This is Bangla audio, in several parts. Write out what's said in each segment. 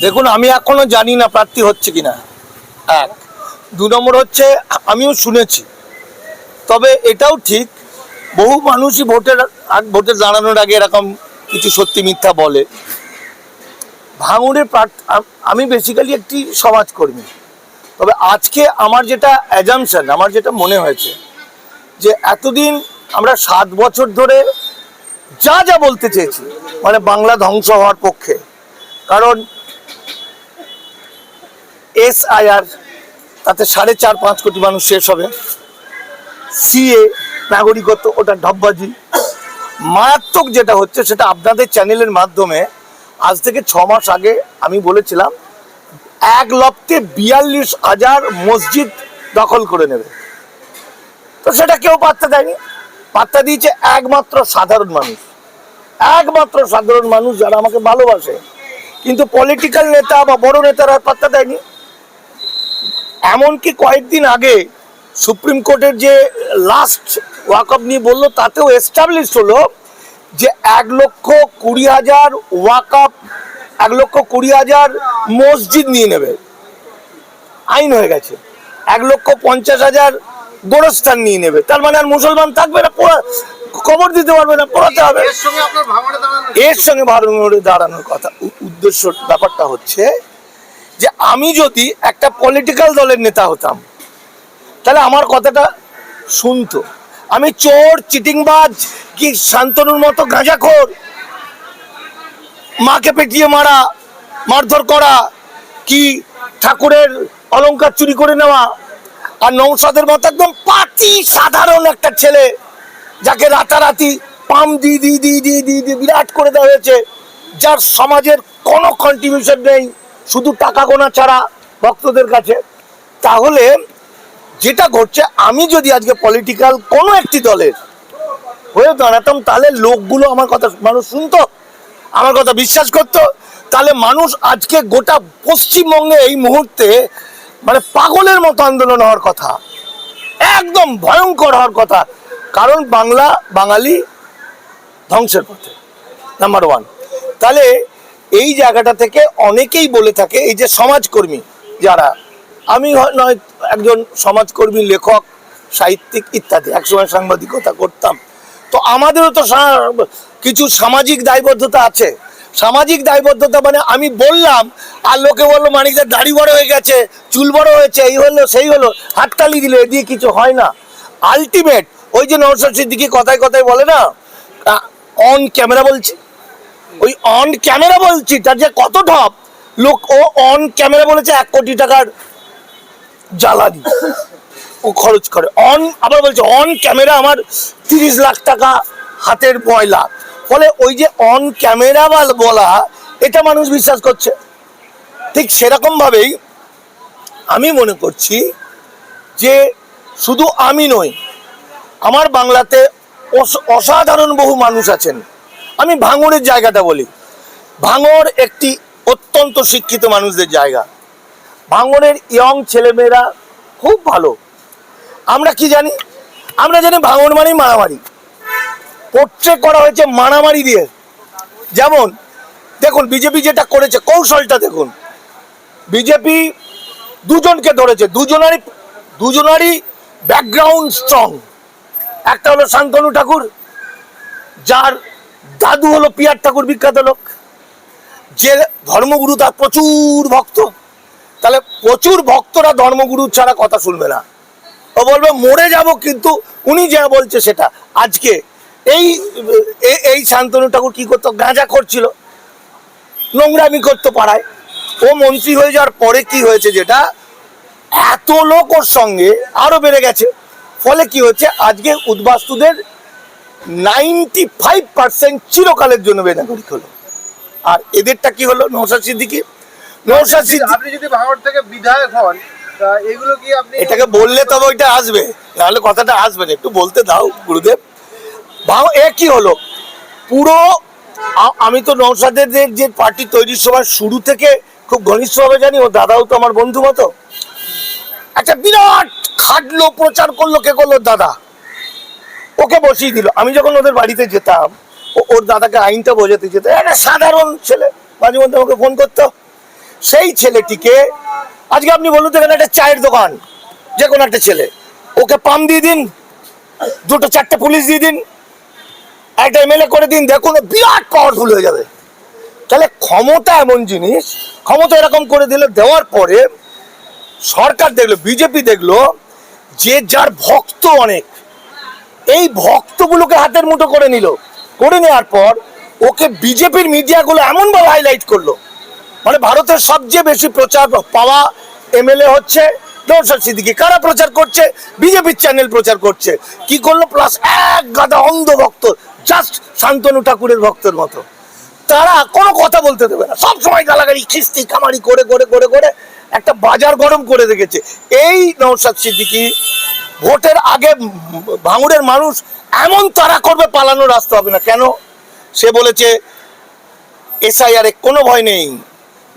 দেখুন, আমি এখনও জানি না প্রার্থী হচ্ছে কিনা। এক। দু নম্বর হচ্ছে, আমিও শুনেছি। তবে এটাও ঠিক, বহু মানুষই ভোটের ভোটে দাঁড়ানোর আগে এরকম কিছু সত্যি মিথ্যা বলে। ভাঙড়ের প্রার্থ- আমি বেসিক্যালি একটি সমাজকর্মী। তবে আজকে আমার যেটা অ্যাজামশন আমার যেটা মনে হয়েছে, যে এতদিন আমরা সাত বছর ধরে যা যা বলতে চেয়েছি মানে বাংলা ধ্বংস হওয়ার পক্ষে। কারণ এস আইআর তাতে সাড়ে চার, পাঁচ কোটি মানুষ শেষ হবে। সিএ, নাগরিকত্ব, ওটা ঢপবাজি। মারাত্মক যেটা হচ্ছে, সেটা আপনাদের চ্যানেলের মাধ্যমে আজ থেকে ছ মাস আগে আমি বলেছিলাম, এক লক্ষে বিয়াল্লিশ হাজার মসজিদ দখল করে নেবে। তো সেটা কেউ পাত্তা দেয়নি। পাত্তা দিয়েছে একমাত্র সাধারণ মানুষ। একমাত্র সাধারণ মানুষ যারা আমাকে ভালোবাসে। কিন্তু পলিটিক্যাল নেতা বা বড় নেতারা পাত্তা দেয়নি। এমনকি কয়েকদিন আগে সুপ্রিম কোর্টের যে লাস্ট ওয়াকআপ নিয়ে বলল তাতেও এস্টাবলিশ হলো যে এক লক্ষ কুড়ি হাজার ওয়াকআপ এক লক্ষ কুড়ি হাজার মসজিদ নিয়ে নেবে। আইন হয়ে গেছে। এক লক্ষ পঞ্চাশ হাজার গোরস্থান নিয়ে নেবে। তার মানে আর মুসলমান থাকবে না কবর দিতে পারবে না পড়াতে হবে। এর সঙ্গে ভারতে দাঁড়ানোর কথা। উদ্দেশ্য ব্যাপারটা হচ্ছে যে আমি যদি একটা পলিটিক্যাল দলের নেতা হতাম, তাহলে আমার কথাটা শুনতো। আমি চোর, চিটিংবাজ কি শান্তনুর মতো গাঁজাখোর? মাকে পেটিয়ে মারা, মারধর করা কি ঠাকুরের অলঙ্কার চুরি করে নেওয়া? আর নৌসাদের মতো একদম পাতি সাধারণ একটা ছেলে, যাকে রাতারাতি পাম দি দি দিয়ে দিয়ে দিয়ে বিরাট করে দেওয়া হয়েছে, যার সমাজের কোনো কন্ট্রিবিউশন নেই। শুধু টাকা গোনা ছাড়া ভক্তদের কাছে। তাহলে যেটা ঘটছে, আমি যদি আজকে পলিটিক্যাল কোনো একটি দলের হয়ে দাঁড়াতাম, তাহলে লোকগুলো আমার কথা, মানুষ শুনতো, আমার কথা বিশ্বাস করতো। তাহলে মানুষ আজকে গোটা পশ্চিমবঙ্গে এই মুহূর্তে মানে পাগলের মতো আন্দোলন হওয়ার কথা, একদম ভয়ঙ্কর হওয়ার কথা। কারণ বাংলা, বাঙালি ধ্বংসের পথে নাম্বার ওয়ান তাহলে এই জায়গাটা থেকে অনেকেই বলে থাকে, এই যে সমাজকর্মী যারা, আমি নয়, একজন সমাজকর্মী, লেখক, সাহিত্যিক ইত্যাদি, একসময় সাংবাদিকতা করতাম। তো আমাদেরও তো কিছু সামাজিক দায়বদ্ধতা আছে। সামাজিক দায়বদ্ধতা মানে আমি বললাম, আর লোকে বলল, মানিকদের দাড়ি বড় হয়ে গেছে, চুল বড় হয়েছে, এই হলো, সেই হলো, হাততালি দিলে, এ দিয়ে কিছু হয় না। আলটিমেট ওই যে নরসর সিদ্দিকি কথায় কথায় বলে না অন ক্যামেরা বলছি। ওই অন ক্যামেরা বলছি, তার যে কত ঢপ, লোক ও অন ক্যামেরা বলেছে এক কোটি টাকার জ্বালানি ও খরচ করে। অন আবার বলছে অন ক্যামেরা আমার তিরিশ লাখ টাকা হাতের ময়লা। ফলে ওই যে অন ক্যামেরা বলা এটা মানুষ বিশ্বাস করছে। ঠিক সেরকম ভাবেই আমি মনে করছি যে শুধু আমি নই, আমার বাংলাতে অস- অসাধারণ বহু মানুষ আছেন। আমি ভাঙড়ের জায়গাটা বলি। ভাঙড় একটি অত্যন্ত শিক্ষিত মানুষদের জায়গা। ভাঙড়ের ইয়ং ছেলেমেয়েরা খুব ভালো। আমরা কি জানি? আমরা জানি ভাঙড় মানেই মারামারি। পোট্রেট করা হয়েছে মারামারি দিয়ে। যেমন, দেখুন বিজেপি যেটা করেছে, কৌশলটা দেখুন। বিজেপি দুজনকে ধরেছে, দুজনারই দুজনারই ব্যাকগ্রাউন্ড স্ট্রং একটা হলো শান্তনু ঠাকুর, যার দাদু হলো পিয়ার ঠাকুর, বিখ্যাত লোক। যে ধর্মগুরু তার প্রচুর ভক্ত। তাহলে প্রচুর ভক্তরা ধর্মগুরু ছাড়া কথা শুনবে না। ও বলবে, মরে যাব কিন্তু উনি যা বলছে সেটা। আজকে এই এই শান্তনু ঠাকুর কি করতো? গাঁজা করছিল। নোংরামি করতে পারায় ও মন্ত্রী হয়ে যাওয়ার পরে কি হয়েছে যেটা? এত লোক ওর সঙ্গে আরও বেড়ে গেছে। ফলে কি হচ্ছে? আজকে উদ্বাস্তুদের নাইনটি ফাইভ পার্সেন্ট চিরকালের জন্য বেনাগরিক হলো আর এদেরটা কি হলো? নৌসাদ সিদ্দিকি? নৌসাদ সিদ্দিকি আপনি যদি ভাঙড় থেকে বিধায়ক হন এগুলো কি আপনি এটাকে বললে তবে ওইটা আসবে। নাহলে কথাটা আসবে না। একটু বলতে দাও গুরুদেব। ভাও এ কি হলো? পুরো আমি তো নৌসাদের যে- যে পার্টি তৈরির সময় শুরু থেকে খুব ঘনিষ্ঠভাবে জানি ও দাদাও তো আমার বন্ধু মতো। একটা বিরাট খাটলো প্রচার করল কে করল? দাদা। ওকে বসিয়ে দিল। আমি যখন ওদের বাড়িতে যেতাম ওর দাদাকে আইনটা বোঝাতে যেত, একটা সাধারণ ছেলে, মাঝে মধ্যে আমাকে ফোন করতো। সেই ছেলেটিকে, আজকে আপনি বলুন তো এখানে একটা চায়ের দোকান যে কোনো একটা ছেলে, ওকে পাম দিয়ে দিন, দুটো চারটে পুলিশ দিয়ে দিন, একটা এমএলএ করে দিন, দেখুন বিরাট পাওয়ারফুল হয়ে যাবে। তাহলে ক্ষমতা এমন জিনিস, ক্ষমতা এরকম করে দিলে, দেওয়ার পরে সরকার দেখল বিজেপি দেখল, যে যার ভক্ত অনেক এই ভক্তগুলোকে হাতের মুঠো করে নিল। করে নেওয়ার পর ওকে বিজেপির মিডিয়াগুলো এমনভাবে হাইলাইট করল। মানে ভারতের সবচেয়ে বেশি প্রচার পাওয়া এমএলএ হচ্ছে নৌসাদ সিদ্দিকি। কারা প্রচার করছে? বিজেপির চ্যানেল প্রচার করছে। কি করল? প্লাস এক গাদা অন্ধ ভক্ত জাস্ট শান্তনু ঠাকুরের ভক্তের মতো। তারা কোনো কথা বলতে দেবে না। সব সময় গালাগালি, খিস্তি কামারি করে করে করে করে একটা বাজার গরম করে রেখেছে। এই নৌসাদ সিদ্দিকি ভোটের আগে ভাঙুরের মানুষ এমন তারা করবে পালানোর রাস্তা হবে না। কেন? সে বলেছে, এসআইআর কোনো ভয় নেই।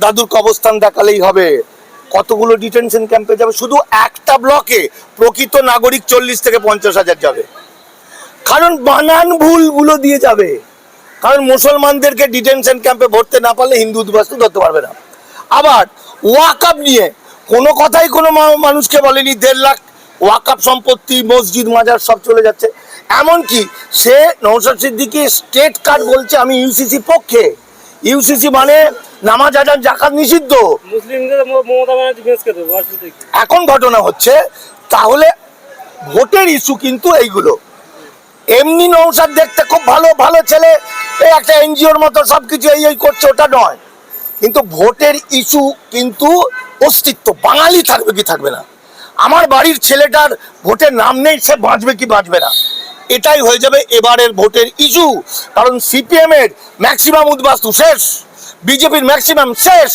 দাদুর কবস্থান দেখালেই হবে। কতগুলো ডিটেনশন ক্যাম্পে যাবে? শুধু একটা ব্লকে প্রকৃত নাগরিক চল্লিশ থেকে পঞ্চাশ হাজার যাবে। কারণ বানান ভুলগুলো দিয়ে যাবে। কারণ মুসলমানদেরকে ডিটেনশন ক্যাম্পে ভরতে না পারলে হিন্দু উদ্বাস্তু ধরতে পারবে না। আবার ওয়াকআপ নিয়ে কোনো কথাই কোনো মানুষকে বলেনি, দেড় লাখ ওয়াকআপ সম্পত্তি মসজিদ মাজার সব চলে যাচ্ছে। এমনকি সে নৌসাদ সিদ্দিকি স্টেট কার্ড বলছে আমি ইউসিসি পক্ষে। ইউসিসি মানে নামাজ আজান জাকাত নিষিদ্ধ। এখন ঘটনা হচ্ছে তাহলে ভোটের ইস্যু কিন্তু এইগুলো। এমনি নৌসাদ দেখতে খুব ভালো ভালো ছেলে এই একটা এনজিওর মতো সবকিছু এই এই করছে ওটা নয়। কিন্তু ভোটের ইস্যু কিন্তু অস্তিত্ব বাঙালি থাকবে কি থাকবে না? আমার বাড়ির ছেলেটার ভোটের নাম নেই, সে বাঁচবে কি বাঁচবে না। এটাই হয়ে যাবে এবারের ভোটের ইস্যু। কারণ সিপিএম এর ম্যাক্সিমাম উদ্বাস্তু শেষ, বিজেপির ম্যাক্সিমাম শেষ।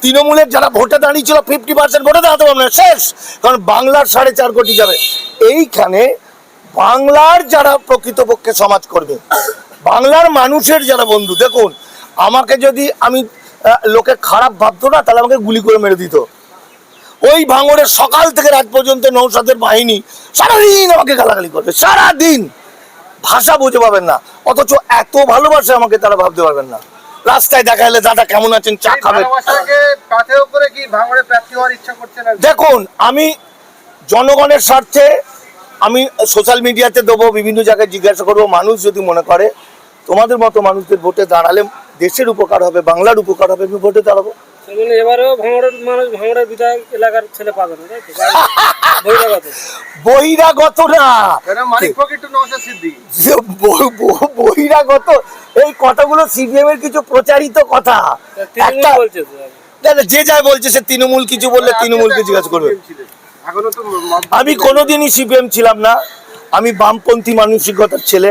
তৃণমূলের যারা ভোটে দাঁড়িয়েছিল ফিফটি পার্সেন্ট ভোটে দাঁড়াতে পারবে না, শেষ। কারণ বাংলার সাড়ে চার কোটি যাবে। এইখানে বাংলার যারা প্রকৃতপক্ষে সমাজ করবে, বাংলার মানুষের যারা বন্ধু, দেখুন, আমাকে যদি আমি লোকে খারাপ ভাবতো না, তাহলে আমাকে গুলি করে মেরে দিত। ওই ভাঙড়ের সকাল থেকে রাত পর্যন্ত নৌসাদের বাহিনী সারাদিন আমাকে গালাগালি করবে সারাদিন। ভাষা বুঝে পাবেন না অথচ এত ভালোবাসে আমাকে তারা ভাবতে পারবেন না। রাস্তায় দেখা এলে দাদা কেমন আছেন চা খাবেন? দেখুন আমি জনগণের স্বার্থে আমি সোশ্যাল মিডিয়াতে দেবো বিভিন্ন জায়গায় জিজ্ঞাসা করব মানুষ যদি মনে করে তোমাদের মতো মানুষদের ভোটে দাঁড়ালে দেশের উপকার হবে বাংলার উপকার হবে আমি ভোটে দাঁড়াবো। মানে এবারেও ভাঙড়ের মানুষ ভাঙড়ের বিধায়ক এলাকার ছেলে পাবে না তাই তো? বহিরাগত। বহিরাগত না। মানিক বহিরাগত এই কথাগুলো সিপিএম এর কিছু প্রচারিত কথা। একটা বলছে যে যাই বলছে সে তৃণমূল কিছু বললে তৃণমূল তৃণমূলকে জিজ্ঞাসা করবে। আমি কোনোদিনই সিপিএম ছিলাম না। আমি বামপন্থী মানসিকতার ছেলে।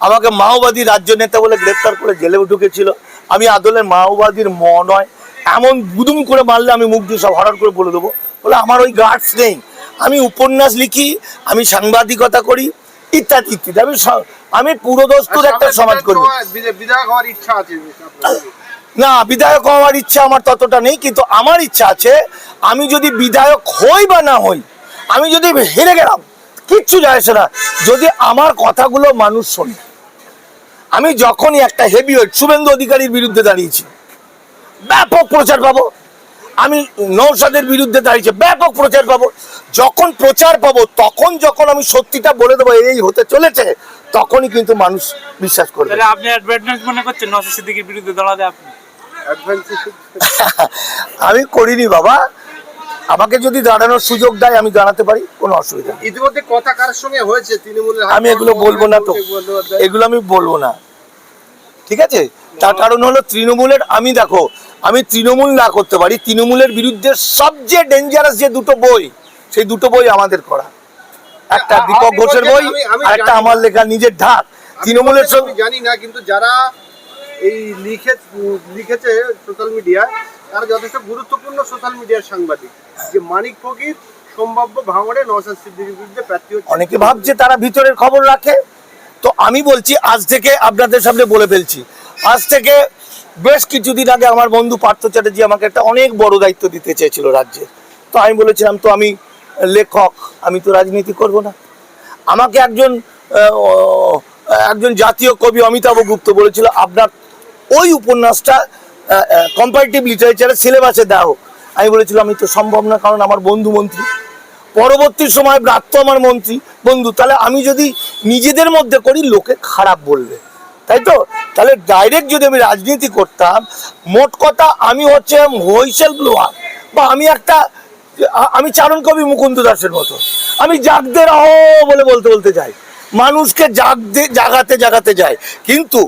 আমাকে মাওবাদী রাজ্য নেতা বলে গ্রেপ্তার করে জেলে ঢুকেছিল। আমি আদলের মাওবাদীর ম নয়। এমন গুদুম করে মারলে আমি মুখ দিয়ে সব হঠাৎ করে বলে দেবো। বলে আমার ওই গার্ডস নেই। আমি উপন্যাস লিখি আমি সাংবাদিকতা করি ইত্যাদি ইত্যাদি। আমি আমি পুরোদস্তুর একটা সমাজ করি বিধায়ক হওয়া- বিধা- বিধায়ক হওয়ার ইচ্ছা আছে আপনার। না বিধায়ক হওয়ার ইচ্ছা আমার ততটা নেই কিন্তু আমার ইচ্ছা আছে আমি যদি বিধায়ক হই বা না হই আমি যদি হেরে গেলাম কিচ্ছু যায় না। যদি আমার কথাগুলো মানুষ শোনে। আমি যখনই একটা হেভি ওয়েট শুভেন্দু অধিকারীর বিরুদ্ধে দাঁড়িয়েছি ব্যাপক প্রচার পাবো। আমি নৌসাদের বিরুদ্ধে দাঁড়িয়েছি ব্যাপক প্রচার পাবো। যখন প্রচার পাবো তখন যখন আমি সত্যিটা বলে দেবো এই হতে চলেছে তখনই কিন্তু মানুষ বিশ্বাস করবে। আপনি অ্যাডভার্টাইজ মনে করছেন নসর সিদ্দিকের বিরুদ্ধে দাঁড়াতে আপনি? আমি করিনি বাবা। আমাকে যদি দাঁড়ানোর সুযোগ দেয় আমি দাঁড়াতে পারি কোনো অসুবিধা নেই। ইতিমধ্যে কথা কার সঙ্গে হয়েছে? তৃণমূলের আমি এগুলো বলব না তো। এগুলো আমি বলব না। ঠিক আছে? তার কারণ হলো তৃণমূলের আমি দেখো আমি তৃণমূল না করতে পারি তৃণমূলের বিরুদ্ধে সবচেয়ে ডেঞ্জারাস যে দুটো বই সেই দুটো বই আমাদের করা। একটা দীপক ঘোষের বই আর একটা আমার লেখা নিজের ঢাক। তৃণমূলের সঙ্গে জানি না কিন্তু যারা এই লিখে লিখেছে সোশ্যাল মিডিয়ায় তারা যথেষ্ট গুরুত্বপূর্ণ সোশ্যাল মিডিয়ার সাংবাদিক। যে মানিক ফকির সম্ভাব্য ভাঙড়ে নওশাদ সিদ্দিকীর বিরুদ্ধে প্রার্থী হচ্ছে অনেকে ভাবছে তারা ভিতরের খবর রাখে। তো আমি বলছি আজ থেকে আপনাদের সামনে বলে ফেলছি আজ থেকে বেশ কিছুদিন আগে আমার বন্ধু পার্থ চ্যাটার্জি আমাকে একটা অনেক বড় দায়িত্ব দিতে চেয়েছিল রাজ্যে। তো আমি বলেছিলাম, তো আমি লেখক, আমি তো রাজনীতি করব না। আমাকে একজন একজন জাতীয় কবি অমিতাভ গুপ্ত বলেছিল, আপনার ওই উপন্যাসটা কম্পারেটিভ লিটারেচারের সিলেবাসে দেওয়া হোক আমি বলেছিলাম, আমি তো সম্ভব না, কারণ আমার বন্ধু মন্ত্রী। পরবর্তী সময় ব্রাত্য আমার মন্ত্রী, বন্ধু, তাহলে আমি যদি নিজেদের মধ্যে করি, লোকে খারাপ বলবে। তাই তো? তাহলে ডাইরেক্ট যদি আমি রাজনীতি করতাম, মোট কথা আমি হচ্ছে হুইসেল ব্লোয়ার বা আমি একটা আমি চারণ কবি মুকুন্দ দাসের মতো। আমি জাগদের আহ বলে বলতে বলতে যাই। মানুষকে জাগতে জাগাতে জাগাতে যায় কিন্তু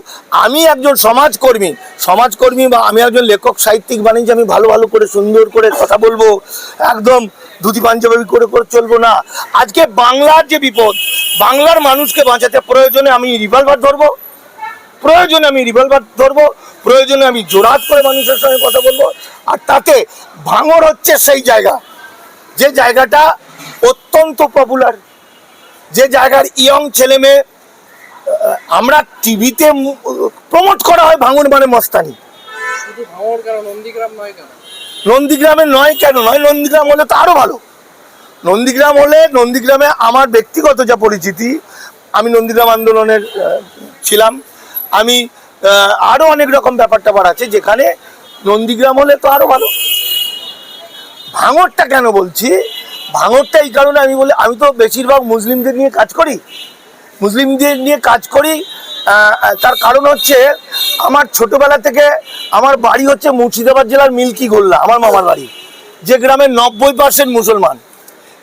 আমি একজন সমাজকর্মী সমাজকর্মী বা আমি একজন লেখক, সাহিত্যিক বাণিজ্য আমি ভালো ভালো করে, সুন্দর করে কথা বলব, একদম ধুতি পাঞ্জাবি করে করে চলবো না। আজকে বাংলার যে বিপদ, বাংলার মানুষকে বাঁচাতে প্রয়োজনে আমি রিভলভার ধরবো। প্রয়োজনে আমি রিভলভার ধরবো প্রয়োজনে আমি জোরাত করে মানুষের সঙ্গে কথা বলব আর তাতে ভাঙর হচ্ছে সেই জায়গা। যে জায়গাটা অত্যন্ত পপুলার যে জায়গার ইয়ং ছেলে মেয়ে আমরা টিভিতে প্রমোট করা হয় ভাঙন মানে মস্তানি। শুধু ভাঙড় কেন নন্দীগ্রাম নয় কেন? নন্দীগ্রামে নয় কেন? নয় নন্দীগ্রাম হলে তো আরও ভালো। নন্দীগ্রাম হলে নন্দীগ্রামে আমার ব্যক্তিগত যা পরিচিতি আমি নন্দীগ্রাম আন্দোলনের ছিলাম। আমি আহ, আরও অনেক রকম ব্যাপার ট্যাপার আছে যেখানে নন্দীগ্রাম হলে তো আরও ভালো। ভাঙরটা কেন বলছি? ভাঙরটা এই কারণে আমি বলি আমি তো বেশিরভাগ মুসলিমদের নিয়ে কাজ করি। মুসলিমদের নিয়ে কাজ করি তার কারণ হচ্ছে আমার ছোটবেলা থেকে আমার বাড়ি হচ্ছে মুর্শিদাবাদ জেলার মিল্কি গোল্লা আমার মামার বাড়ি যে গ্রামে নব্বই পার্সেন্ট মুসলমান।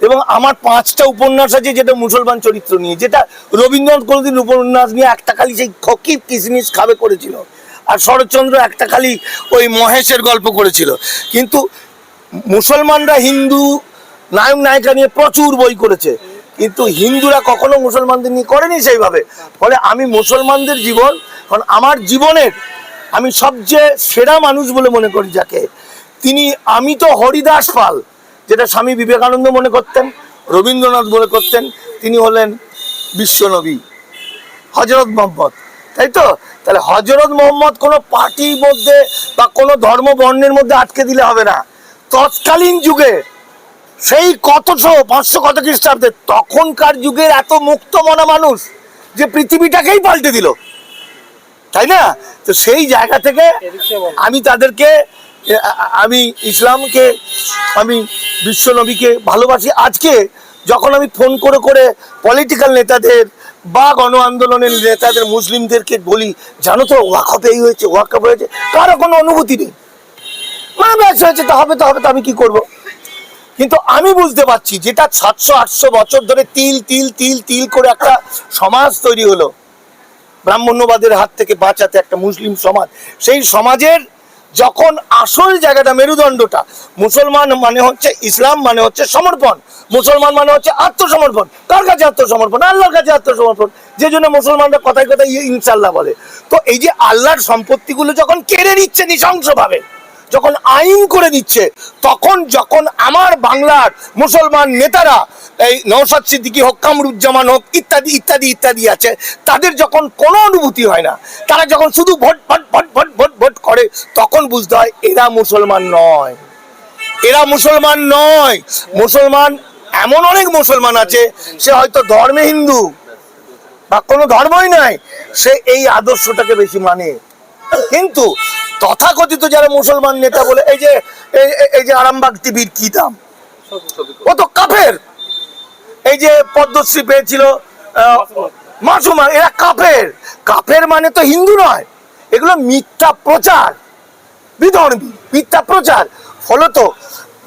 এবং আমার পাঁচটা উপন্যাস আছে যেটা মুসলমান চরিত্র নিয়ে, যেটা রবীন্দ্রনাথ কোনোদিন উপন্যাস নিয়ে একটা খালি সেই খকিব কিসমিস খাবে করেছিল। আর শরৎচন্দ্র একটা খালি ওই মহেশের গল্প করেছিল। কিন্তু মুসলমানরা হিন্দু, নায়ক নায়িকা নিয়ে প্রচুর বই করেছে। কিন্তু হিন্দুরা কখনো মুসলমানদের নিয়ে করেনি সেইভাবে। ফলে আমি মুসলমানদের জীবন, কারণ আমার জীবনের আমি সবচেয়ে সেরা মানুষ বলে মনে করি যাকে। তিনি আমি তো হরিদাস পাল। যেটা স্বামী বিবেকানন্দ মনে করতেন, রবীন্দ্রনাথ মনে করতেন, তিনি হলেন বিশ্বনবী হজরত মোহাম্মদ। তাই তো? তাহলে হজরত মোহাম্মদ কোনো পার্টির মধ্যে বা কোনো ধর্ম বর্ণের মধ্যে আটকে দিলে হবে না। তৎকালীন যুগে সেই কতশো, পাঁচশো কত খ্রিস্টাব্দে তখনকার যুগের এত মুক্ত মনা মানুষ যে পৃথিবীটাকেই পাল্টে দিল। তাই না? তো সেই জায়গা থেকে আমি তাদেরকে আমি ইসলামকে, আমি বিশ্বনবীকে ভালোবাসি। আজকে যখন আমি ফোন করে করে পলিটিক্যাল নেতাদের বা গণ আন্দোলনের নেতাদের, মুসলিমদেরকে বলি, জানো তো, ওয়াকফ এই হয়েছে, ওয়াকফ হয়েছে। কারও কোনো অনুভূতি নেই। মানে ব্যাস হয়েছে, তা হবে, তো হবে, তো আমি কি করব? কিন্তু আমি বুঝতে পারছি, যেটা সাতশো, আটশো বছর ধরে তিল তিল তিল তিল করে একটা সমাজ তৈরি হলো, ব্রাহ্মণ্যবাদের হাত থেকে বাঁচাতে একটা মুসলিম সমাজ। সেই সমাজের যখন আসল জায়গাটা মেরুদণ্ডটা, মুসলমান মানে হচ্ছে ইসলাম মানে হচ্ছে সমর্পণ। মুসলমান মানে হচ্ছে আত্মসমর্পণ। কার কাছে আত্মসমর্পণ? আল্লাহর কাছে আত্মসমর্পণ। যে জন্য মুসলমানরা কথায় কথায় ইনশাল্লাহ বলে। তো এই যে আল্লাহর সম্পত্তিগুলো যখন কেড়ে নিচ্ছে, নৃশংসভাবে, যখন আইন করে দিচ্ছে, তখন যখন আমার বাংলার মুসলমান নেতারা এই নৌসাদ সিদ্দিকী হোক, কামরুজ্জামান হোক, ইত্যাদি ইত্যাদি ইত্যাদি আছে। তাদের যখন কোনো অনুভূতি হয় না, তারা যখন শুধু vote vote vote vote vote vote করে, তখন বুঝতে হয় এরা মুসলমান নয়। এরা মুসলমান নয়। মুসলমান, এমন অনেক মুসলমান আছে, সে হয়তো ধর্মে হিন্দু, বা কোনো ধর্মই নয় সে এই আদর্শটাকে বেশি মানে। কিন্তু তথাকথিত যারা মুসলমান নেতা বলে, এই যে এই যে আরামবাগ টিভির কি দাম? ও তো কাফের। এই যে পদ্মশ্রী পেয়েছিল মাসুমা এরা কাফের কাফের মানে তো হিন্দু নয় এগুলো মিথ্যা প্রচার। বিধর্মী মিথ্যা প্রচার। ফলত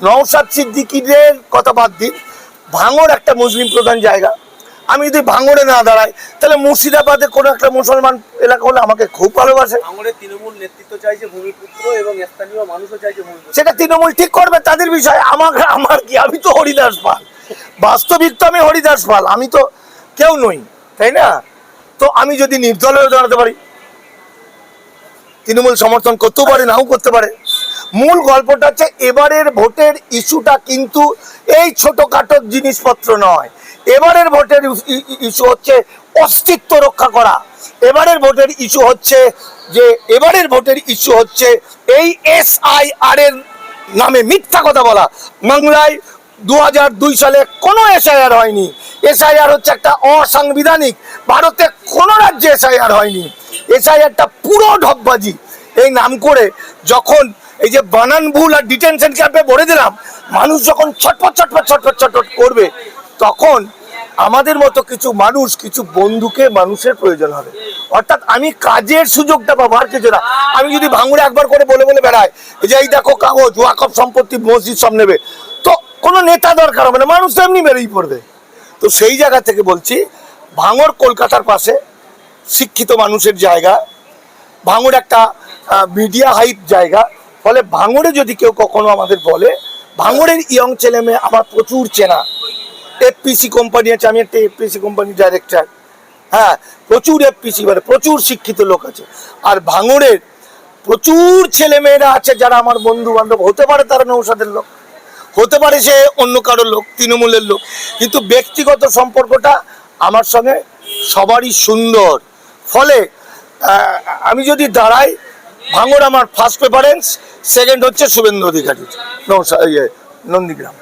নওশাদ সিদ্দিকিদের কথা বাদ দিন ভাঙর একটা মুসলিম প্রধান জায়গা। আমি যদি ভাঙড়ে না দাঁড়াই তাহলে মুর্শিদাবাদে কোনো একটা মুসলমান এলাকা হলে আমাকে খুব ভালোবাসে। তৃণমূল নেতৃত্ব চাইছে ভূমিপুত্র এবং স্থানীয় মানুষও চাইছে সেটা তৃণমূল ঠিক করবে তাদের বিষয়। আমার আমার কি? আমি তো হরিদাস পাল। বাস্তবিক তো আমি হরিদাস পাল, আমি তো কেউ নই, তাই না? তো আমি যদি নির্দল হয়ে দাঁড়াতে পারি, তৃণমূল সমর্থন করতেও পারে, নাও করতে পারে। মূল গল্পটা হচ্ছে এবারের ভোটের ইস্যুটা কিন্তু এই ছোটখাটো জিনিসপত্র নয়। এবারের ভোটের ইস্যু হচ্ছে অস্তিত্ব রক্ষা করা। এবারের ভোটের ইস্যু হচ্ছে যে, এবারের ভোটের ইস্যু হচ্ছে এই এস আই আর এর নামে মিথ্যা কথা বলা। বাংলায় দু সালে কোনো এসআইআর হয়নি। এসআইআর হচ্ছে একটা অসাংবিধানিক। ভারতে কোনো রাজ্যে এসআইআর হয়নি। এসআইআরটা পুরো ঢপবাজি। এই নাম করে যখন এই যে বানান ভুল আর ডিটেনশন ক্যাম্পে ভরে দিলাম, মানুষ যখন ছটপট ছটপট ছটপট ছটপট করবে, তখন আমাদের মতো কিছু মানুষ, কিছু বন্ধুকে মানুষের প্রয়োজন হবে। অর্থাৎ আমি কাজের সুযোগটা আর কিছু না, আমি যদি ভাঙুরে একবার করে বলে বলে বেড়াই, যে এই দেখো কাগজ, ওয়াকফ সম্পত্তি মসজিদ সব নেবে। কোনো নেতা দরকার হবে না, মানুষ এমনি বেরিয়ে পড়বে। তো সেই জায়গা থেকে বলছি ভাঙর কলকাতার পাশে শিক্ষিত মানুষের জায়গা, ভাঙড় একটা মিডিয়া হাইপ জায়গা, ফলে ভাঙরে যদি কেউ কখনো আমাদের বলে ভাঙরের ইয়ং ছেলে মেয়ে আমার প্রচুর চেনা। এফপিসি কোম্পানি আছে, আমি একটা এফপিসি কোম্পানির ডাইরেক্টর হ্যাঁ প্রচুর এফপিসি মানে প্রচুর শিক্ষিত লোক আছে। আর ভাঙরের প্রচুর ছেলে মেয়েরা আছে যারা আমার বন্ধু বান্ধব হতে পারে তারা নৌসাদের লোক। হতে পারে সে অন্য কারও লোক, তৃণমূলের লোক, কিন্তু ব্যক্তিগত সম্পর্কটা আমার সঙ্গে সবারই সুন্দর। ফলে আমি যদি দাঁড়াই ভাঙর আমার ফার্স্ট প্রেফারেন্স সেকেন্ড হচ্ছে শুভেন্দু অধিকারী। নমস্কার ইয়ে নন্দীগ্রাম।